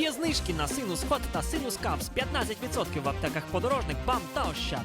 Є знижки на синус хот та синус капс 15% в аптеках подорожник, бам та ощад.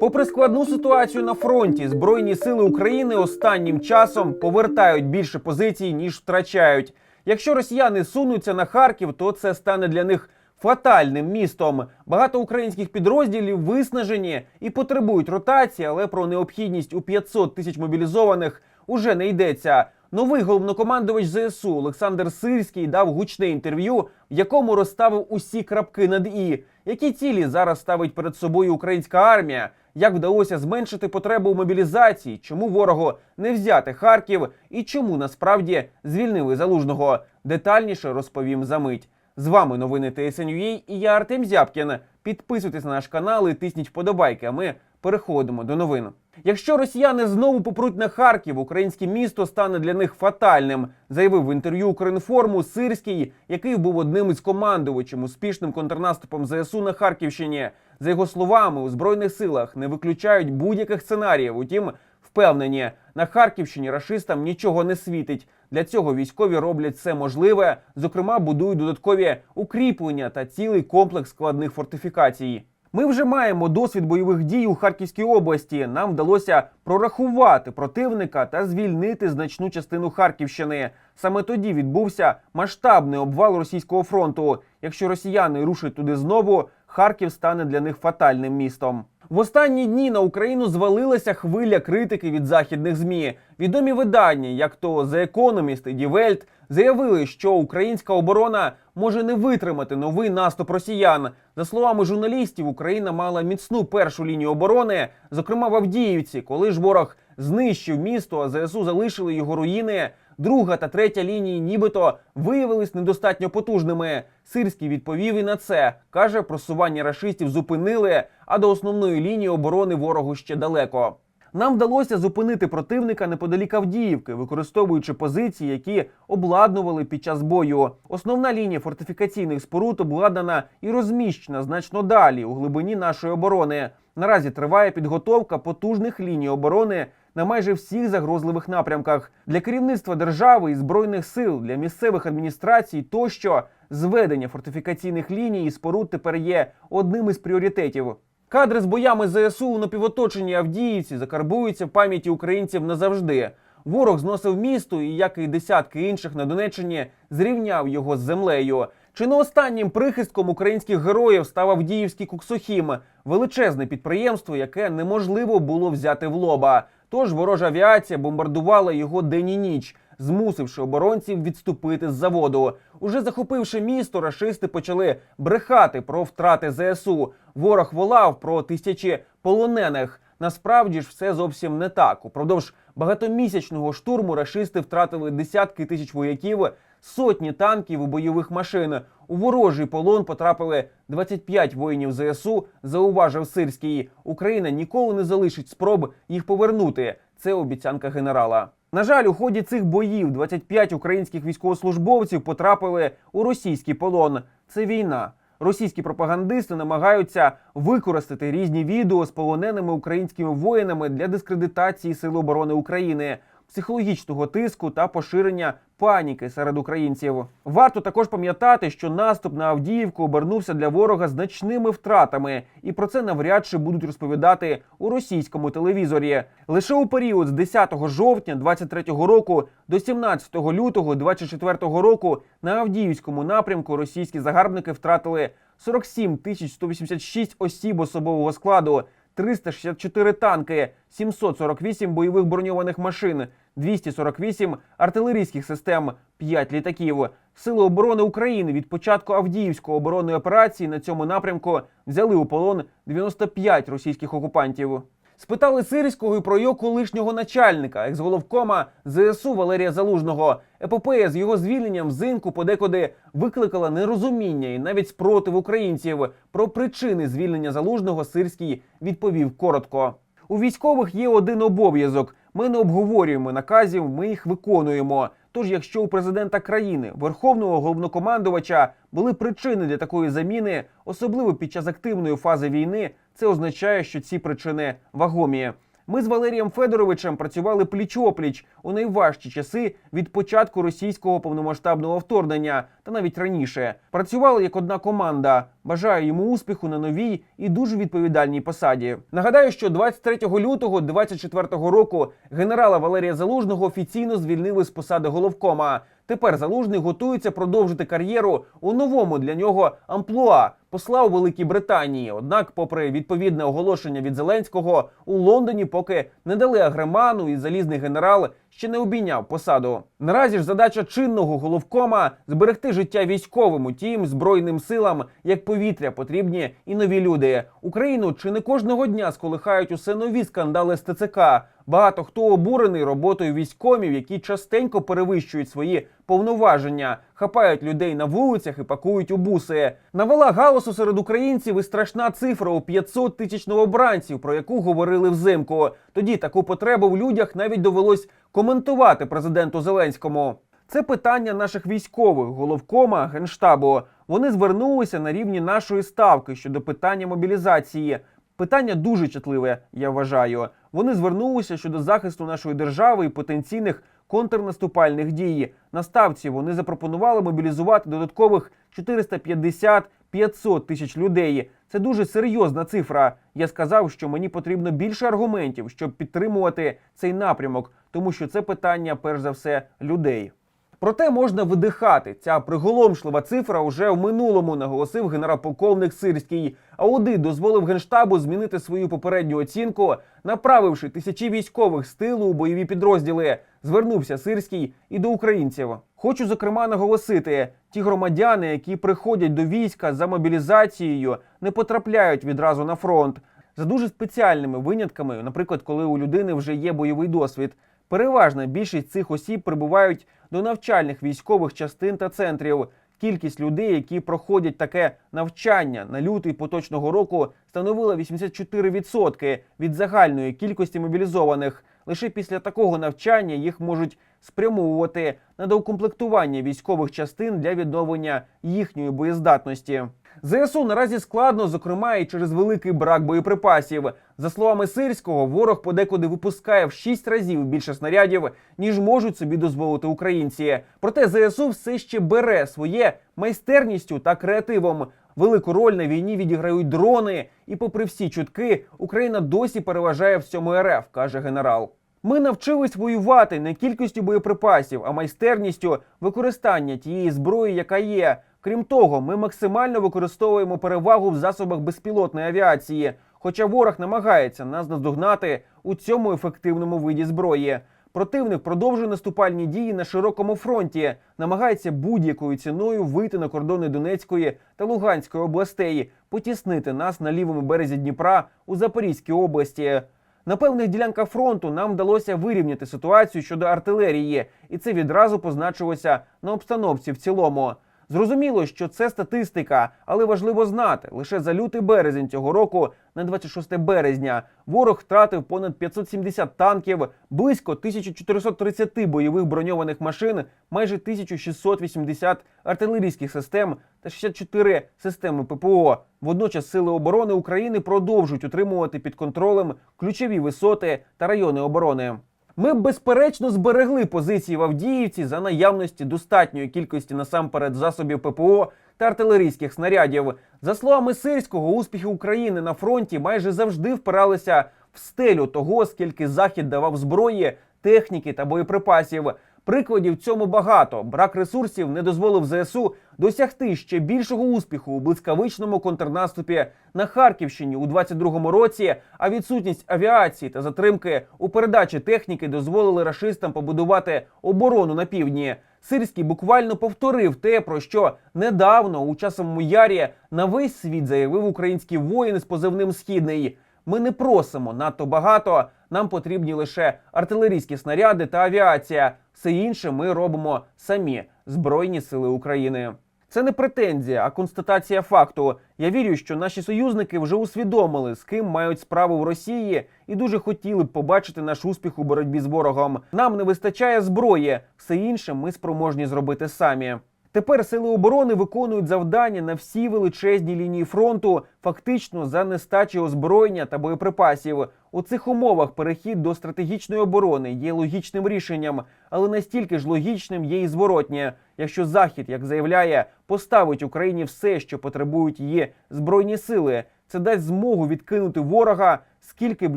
Попри складну ситуацію на фронті, збройні сили України останнім часом повертають більше позицій ніж втрачають. Якщо росіяни сунуться на Харків, то це стане для них фатальним містом. Багато українських підрозділів виснажені і потребують ротації, але про необхідність у 500 тисяч мобілізованих уже не йдеться. Новий головнокомандувач ЗСУ Олександр Сирський дав гучне інтерв'ю, в якому розставив усі крапки над і. Які цілі зараз ставить перед собою українська армія? Як вдалося зменшити потребу у мобілізації? Чому ворогу не взяти Харків? І чому насправді звільнили залужного? Детальніше розповім за мить. З вами новини ТСНЮА і я Артем Зябкін. Підписуйтесь на наш канал і тисніть вподобайки. А ми переходимо до новин. Якщо росіяни знову попруть на Харків, українське місто стане для них фатальним, заявив в інтерв'ю Укрінформу Сирський, який був одним із командувачем успішним контрнаступом ЗСУ на Харківщині. За його словами, у збройних силах не виключають будь-яких сценаріїв. Утім, впевнені, на Харківщині рашистам нічого не світить. Для цього військові роблять все можливе, зокрема, будують додаткові укріплення та цілий комплекс складних фортифікацій. Ми вже маємо досвід бойових дій у Харківській області. Нам вдалося прорахувати противника та звільнити значну частину Харківщини. Саме тоді відбувся масштабний обвал російського фронту. Якщо росіяни рушать туди знову, Харків стане для них фатальним містом. В останні дні на Україну звалилася хвиля критики від західних змі. Відомі видання, як то The Economist і Die Welt, заявили, що українська оборона може не витримати новий наступ росіян. За словами журналістів, Україна мала міцну першу лінію оборони, зокрема в Авдіївці, коли ж ворог знищив місто, а ЗСУ залишили його руїни. Друга та третя лінії, нібито виявились недостатньо потужними. Сирський відповів і на це каже, просування рашистів зупинили, а до основної лінії оборони ворогу ще далеко. Нам вдалося зупинити противника неподалік Авдіївки, використовуючи позиції, які обладнували під час бою. Основна лінія фортифікаційних споруд обладнана і розміщена значно далі у глибині нашої оборони. Наразі триває підготовка потужних ліній оборони на майже всіх загрозливих напрямках для керівництва держави і збройних сил, для місцевих адміністрацій тощо зведення фортифікаційних ліній і споруд тепер є одним із пріоритетів. Кадри з боями ЗСУ у напівоточенні Авдіївці закарбуються в пам'яті українців назавжди. Ворог зносив місто і, як і десятки інших на Донеччині, зрівняв його з землею. Чи не останнім прихистком українських героїв став Авдіївський Куксохім величезне підприємство, яке неможливо було взяти в лоба. Тож ворожа авіація бомбардувала його день і ніч, змусивши оборонців відступити з заводу. Уже захопивши місто, рашисти почали брехати про втрати ЗСУ. Ворог волав про тисячі полонених. Насправді ж все зовсім не так. Упродовж багатомісячного штурму рашисти втратили десятки тисяч вояків, сотні танків і бойових машин. У ворожий полон потрапили 25 воїнів ЗСУ. Зауважив Сирський. Україна ніколи не залишить спроб їх повернути. Це обіцянка генерала. На жаль, у ході цих боїв 25 українських військовослужбовців потрапили у російський полон. Це війна. Російські пропагандисти намагаються використати різні відео з полоненими українськими воїнами для дискредитації Сил оборони України, психологічного тиску та поширення паніки серед українців. Варто також пам'ятати, що наступ на Авдіївку обернувся для ворога значними втратами, і про це навряд чи будуть розповідати у російському телевізорі. Лише у період з 10 жовтня 23-го року до 17 лютого 24-го року на Авдіївському напрямку російські загарбники втратили 47 тисяч 186 осіб особового складу. 364 танки, 748 бойових броньованих машин, 248 артилерійських систем, 5 літаків. Сили оборони України від початку Авдіївської оборонної операції на цьому напрямку взяли у полон 95 російських окупантів. Спитали Сирського і про його колишнього начальника, екс-головкома ЗСУ Валерія Залужного. Епопея з його звільненням взимку подекуди викликала нерозуміння і навіть спротив українців. Про причини звільнення залужного Сирський відповів коротко. У військових є один обов'язок. Ми не обговорюємо наказів, ми їх виконуємо. Тож, якщо у президента країни, верховного головнокомандувача, були причини для такої заміни, особливо під час активної фази війни, це означає, що ці причини вагомі. Ми з Валерієм Федоровичем працювали пліч-опліч у найважчі часи від початку російського повномасштабного вторгнення та навіть раніше. Працювали як одна команда. Бажаю йому успіху на новій і дуже відповідальній посаді. Нагадаю, що 23 лютого 24 року генерала Валерія Залужного офіційно звільнили з посади головкома. Тепер залужний готується продовжити кар'єру у новому для нього амплуа посла у Великій Британії. Однак, попри відповідне оголошення від Зеленського, у Лондоні поки не дали агреману, і залізний генерал ще не обійняв посаду. Наразі ж задача чинного головкома зберегти життя військовим. Утім, збройним силам як повітря потрібні і нові люди. Україну чи не кожного дня сколихають усе нові скандали з ТЦК. Багато хто обурений роботою військомів, які частенько перевищують свої повноваження, хапають людей на вулицях і пакують у буси. Навела галасу серед українців і страшна цифра у 500 тисяч новобранців, про яку говорили взимку. Тоді таку потребу в людях навіть довелось коментувати президенту Зеленському. Це питання наших військових, головкома, генштабу. Вони звернулися на рівні нашої ставки щодо питання мобілізації. Питання дуже чутливе, я вважаю. Вони звернулися щодо захисту нашої держави і потенційних контрнаступальних дій. На ставці вони запропонували мобілізувати додаткових 450-500 тисяч людей. Це дуже серйозна цифра. Я сказав, що мені потрібно більше аргументів, щоб підтримувати цей напрямок, тому що це питання, перш за все, людей. Проте можна видихати. Ця приголомшлива цифра уже в минулому наголосив генерал-полковник Сирський. Аудит дозволив генштабу змінити свою попередню оцінку, направивши тисячі військових з тилу у бойові підрозділи. Звернувся Сирський і до українців. Хочу зокрема наголосити: ті громадяни, які приходять до війська за мобілізацією, не потрапляють відразу на фронт. За дуже спеціальними винятками, наприклад, коли у людини вже є бойовий досвід. Переважна більшість цих осіб прибувають до навчальних військових частин та центрів. Кількість людей, які проходять таке навчання на лютий поточного року, становила 84% від загальної кількості мобілізованих. Лише після такого навчання їх можуть спрямовувати на доукомплектування військових частин для відновлення їхньої боєздатності. ЗСУ наразі складно, зокрема і через великий брак боєприпасів. За словами Сирського, ворог подекуди випускає в 6 разів більше снарядів, ніж можуть собі дозволити українці. Проте ЗСУ все ще бере своє майстерністю та креативом. Велику роль на війні відіграють дрони, і, попри всі чутки, Україна досі переважає всьому РФ, каже генерал. Ми навчились воювати не кількістю боєприпасів, а майстерністю використання тієї зброї, яка є. Крім того, ми максимально використовуємо перевагу в засобах безпілотної авіації, хоча ворог намагається нас наздогнати у цьому ефективному виді зброї. Противник продовжує наступальні дії на широкому фронті, намагається будь-якою ціною вийти на кордони Донецької та Луганської областей, потіснити нас на лівому березі Дніпра у Запорізькій області. На певних ділянках фронту нам вдалося вирівняти ситуацію щодо артилерії, і це відразу позначилося на обстановці в цілому. Зрозуміло, що це статистика, але важливо знати, лише за лютий березень цього року, на 26 березня, ворог втратив понад 570 танків, близько 1430 бойових броньованих машин, майже 1680 артилерійських систем та 64 системи ППО. Водночас сили оборони України продовжують утримувати під контролем ключові висоти та райони оборони. Ми безперечно зберегли позиції в Авдіївці за наявності достатньої кількості насамперед засобів ППО та артилерійських снарядів. За словами Сирського, успіхи України на фронті майже завжди впиралися в стелю того, скільки захід давав зброї, техніки та боєприпасів. Прикладів цьому багато. Брак ресурсів не дозволив ЗСУ досягти ще більшого успіху у блискавичному контрнаступі на Харківщині у 22-му році. А відсутність авіації та затримки у передачі техніки дозволили рашистам побудувати оборону на півдні. Сирський буквально повторив те, про що недавно у часовому ярі на весь світ заявив український воїн з позивним Східний. Ми не просимо надто багато. Нам потрібні лише артилерійські снаряди та авіація. Все інше ми робимо самі Збройні Сили України. Це не претензія, а констатація факту. Я вірю, що наші союзники вже усвідомили, з ким мають справу в Росії, і дуже хотіли б побачити наш успіх у боротьбі з ворогом. Нам не вистачає зброї, все інше ми спроможні зробити самі. Тепер сили оборони виконують завдання на всій величезній лінії фронту, фактично за нестачі озброєння та боєприпасів. У цих умовах перехід до стратегічної оборони є логічним рішенням, але настільки ж логічним є і зворотнє. Якщо Захід, як заявляє, поставить Україні все, що потребують її збройні сили, це дасть змогу відкинути ворога, скільки б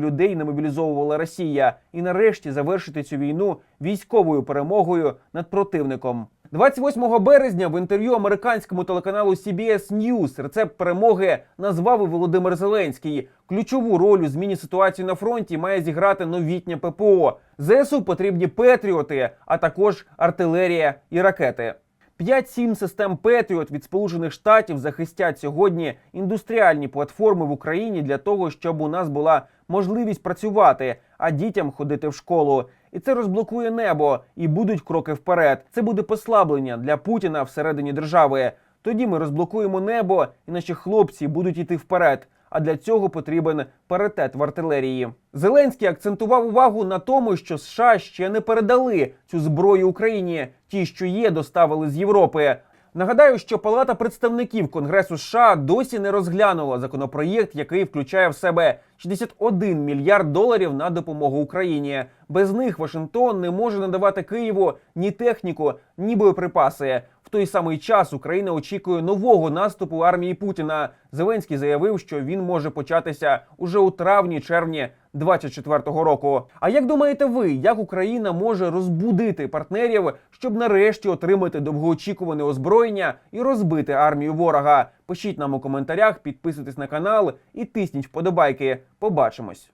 людей не мобілізовувала Росія, і нарешті завершити цю війну військовою перемогою над противником. 28 березня в інтерв'ю американському телеканалу CBS News рецепт перемоги назвав і Володимир Зеленський. Ключову роль у зміні ситуації на фронті має зіграти новітнє ППО. ЗСУ потрібні петріоти, а також артилерія і ракети. 5-7 систем Петріот від Сполучених Штатів захистять сьогодні індустріальні платформи в Україні для того, щоб у нас була можливість працювати, а дітям ходити в школу. І це розблокує небо, і будуть кроки вперед. Це буде послаблення для Путіна всередині держави. Тоді ми розблокуємо небо, і наші хлопці будуть йти вперед. А для цього потрібен паритет в артилерії. Зеленський акцентував увагу на тому, що США ще не передали цю зброю Україні. Ті, що є, доставили з Європи. Нагадаю, що Палата представників Конгресу США досі не розглянула законопроєкт, який включає в себе 61 мільярд доларів на допомогу Україні. Без них Вашингтон не може надавати Києву ні техніку, ні боєприпаси. В той самий час Україна очікує нового наступу армії Путіна. Зеленський заявив, що він може початися уже у травні-червні 24-го року. А як думаєте ви, як Україна може розбудити партнерів, щоб нарешті отримати довгоочікуване озброєння і розбити армію ворога? Пишіть нам у коментарях, підписуйтесь на канал і тисніть вподобайки. Побачимось.